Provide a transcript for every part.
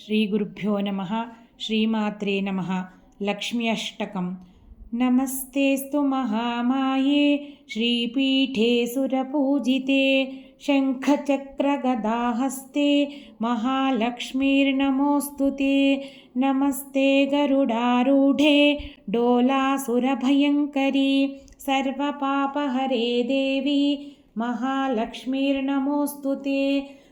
श्रीगुरुभ्यो नमः श्रीमात्रे नमः लक्ष्मी अष्टकं नमस्तेस्तु महामाये श्रीपीठे सुरपूजिते शङ्खचक्रगदाहस्ते महालक्ष्मीर्नमोऽस्तु ते। नमस्ते गरुडारूढे डोलासुरभयङ्करी सर्वपापहरे देवी महालक्ष्मीर्नमोऽस्तु ते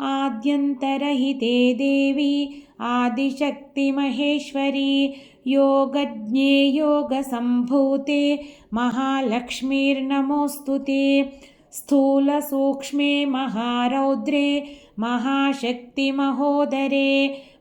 आद्यन्तरहिते देवी आदिशक्तिमहेश्वरी योगज्ञे योगसम्भूते महालक्ष्मीर्नमोऽस्तु ते। स्थूलसूक्ष्मे महारौद्रे महाशक्तिमहोदरे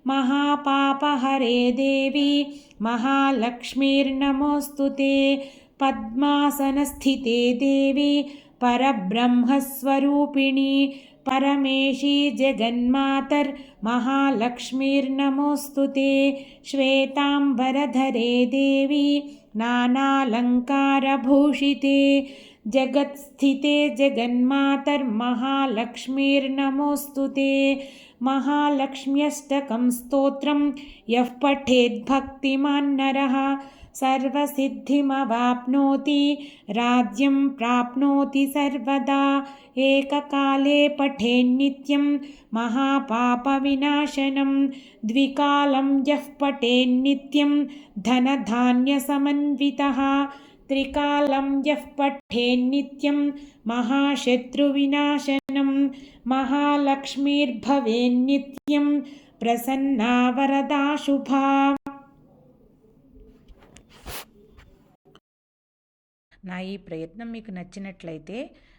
महापापहरे देवी महालक्ष्मीर्नमोऽस्तु ते। पद्मासनस्थिते देवी परब्रह्मस्वरूपिणी परमेशी जगन्मातर्महालक्ष्मीर्नमोऽस्तु ते। श्वेताम्बरधरे देवी नानालङ्कारभूषिते। जगत्स्थिते जगन्मातर्महालक्ष्मीर्नमोऽस्तु ते। महालक्ष्म्यष्टकं स्तोत्रं यः पठेद्भक्तिमान्नरः सर्वसिद्धिमवाप्नोति, राज्यं प्राप्नोति सर्वदा। एककाले पठेन्नित्यं महापापविनाशनं द्विकालं यः पठेन्नित्यं धनधान्यसमन्वितः त्रिकालं यः पठेन्नित्यं महाशत्रुविनाशनं महालक्ष्मीर्भवेन्नित्यं प्रसन्ना वरदा शुभा నా ఈ ప్రయత్నం మీకు నచ్చినట్లయితే